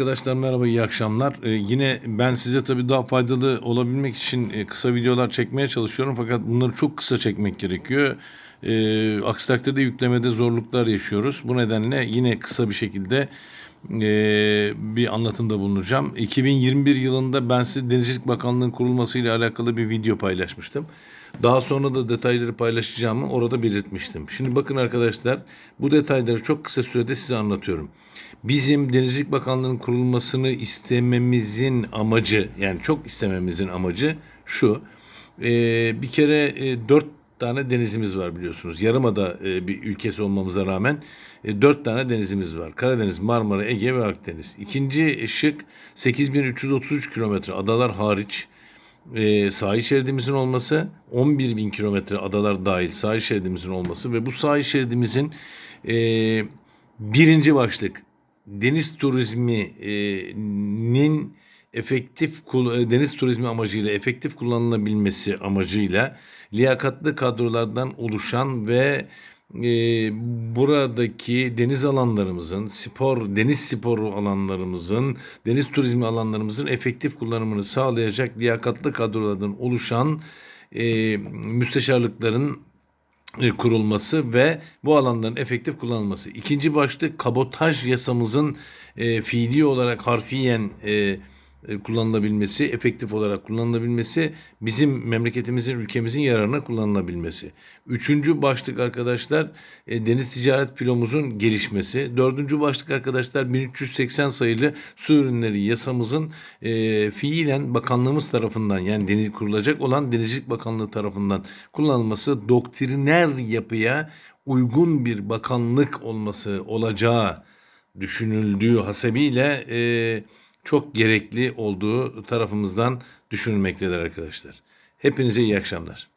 Arkadaşlar merhaba iyi akşamlar. Ee, yine ben size tabii daha faydalı olabilmek için e, kısa videolar çekmeye çalışıyorum fakat bunları çok kısa çekmek gerekiyor. Ee, aksi takdirde yüklemede zorluklar yaşıyoruz. Bu nedenle yine kısa bir şekilde e, bir anlatımda bulunacağım. 2021 yılında ben size Denizcilik Bakanlığı'nın kurulmasıyla alakalı bir video paylaşmıştım. Daha sonra da detayları paylaşacağımı orada belirtmiştim. Şimdi bakın arkadaşlar bu detayları çok kısa sürede size anlatıyorum. Bizim Denizcilik Bakanlığı'nın kurulmasını istememizin amacı yani çok istememizin amacı şu. Ee, bir kere e, dört tane denizimiz var biliyorsunuz. Yarımada e, bir ülkesi olmamıza rağmen e, dört tane denizimiz var. Karadeniz, Marmara, Ege ve Akdeniz. İkinci şık 8333 kilometre adalar hariç e, sahil şeridimizin olması, 11 bin kilometre adalar dahil sahil şeridimizin olması ve bu sahil şeridimizin e, birinci başlık deniz turizminin efektif e, deniz turizmi amacıyla efektif kullanılabilmesi amacıyla liyakatlı kadrolardan oluşan ve e, buradaki deniz alanlarımızın, spor, deniz sporu alanlarımızın, deniz turizmi alanlarımızın efektif kullanımını sağlayacak liyakatlı kadrolardan oluşan e, müsteşarlıkların e, kurulması ve bu alanların efektif kullanılması. İkinci başlık kabotaj yasamızın e, fiili olarak harfiyen e, kullanılabilmesi, efektif olarak kullanılabilmesi, bizim memleketimizin, ülkemizin yararına kullanılabilmesi. Üçüncü başlık arkadaşlar e, deniz ticaret filomuzun gelişmesi. Dördüncü başlık arkadaşlar 1380 sayılı su ürünleri yasamızın e, fiilen bakanlığımız tarafından yani deniz kurulacak olan Denizcilik Bakanlığı tarafından kullanılması doktriner yapıya uygun bir bakanlık olması olacağı düşünüldüğü hasebiyle e, çok gerekli olduğu tarafımızdan düşünülmektedir arkadaşlar. Hepinize iyi akşamlar.